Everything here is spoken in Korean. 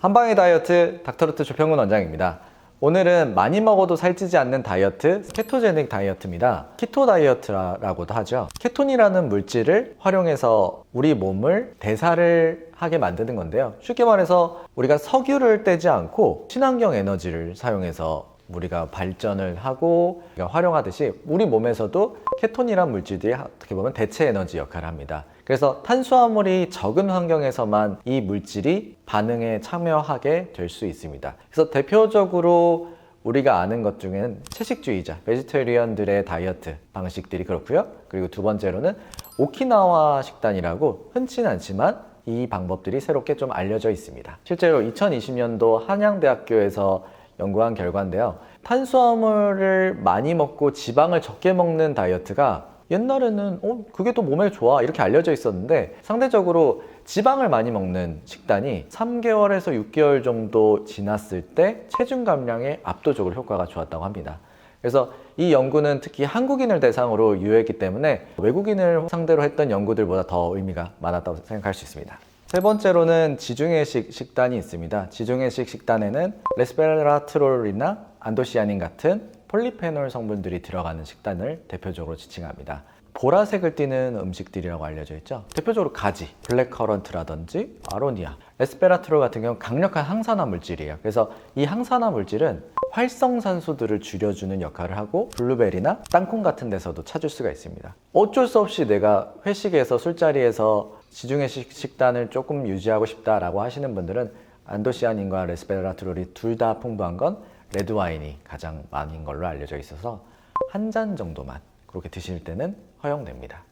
한방의 다이어트 닥터루트 조평군 원장입니다. 오늘은 많이 먹어도 살찌지 않는 다이어트 케토제닉 다이어트입니다. 키토 다이어트라고도 하죠. 케톤이라는 물질을 활용해서 우리 몸을 대사를 하게 만드는 건데요. 쉽게 말해서 우리가 석유를 떼지 않고 친환경 에너지를 사용해서 우리가 발전을 하고 활용하듯이 우리 몸에서도 케톤이란 물질들이 어떻게 보면 대체 에너지 역할을 합니다. 그래서 탄수화물이 적은 환경에서만 이 물질이 반응에 참여하게 될 수 있습니다. 그래서 대표적으로 우리가 아는 것 중에는 채식주의자, 베지테리언들의 다이어트 방식들이 그렇고요. 그리고 두 번째로는 오키나와 식단이라고 흔치는 않지만 이 방법들이 새롭게 좀 알려져 있습니다. 실제로 2020년도 한양대학교에서 연구한 결과인데요. 탄수화물을 많이 먹고 지방을 적게 먹는 다이어트가 옛날에는 어 그게 또 몸에 좋아 이렇게 알려져 있었는데 상대적으로 지방을 많이 먹는 식단이 3개월에서 6개월 정도 지났을 때 체중 감량에 압도적으로 효과가 좋았다고 합니다. 그래서 이 연구는 특히 한국인을 대상으로 유효했기 때문에 외국인을 상대로 했던 연구들보다 더 의미가 많았다고 생각할 수 있습니다. 세 번째로는 지중해식 식단이 있습니다. 지중해식 식단에는 레스베라트롤이나 안도시아닌 같은 폴리페놀 성분들이 들어가는 식단을 대표적으로 지칭합니다. 보라색을 띠는 음식들이라고 알려져 있죠. 대표적으로 가지, 블랙커런트라든지 아로니아, 레스베라트롤 같은 경우는 강력한 항산화 물질이에요. 그래서 이 항산화 물질은 활성산소들을 줄여주는 역할을 하고 블루베리나 땅콩 같은 데서도 찾을 수가 있습니다. 어쩔 수 없이 내가 회식에서 술자리에서 지중해식 식단을 조금 유지하고 싶다라고 하시는 분들은 안도시아닌과 레스베라트롤이 둘 다 풍부한 건 레드 와인이 가장 많은 걸로 알려져 있어서 한 잔 정도만 그렇게 드실 때는 허용됩니다.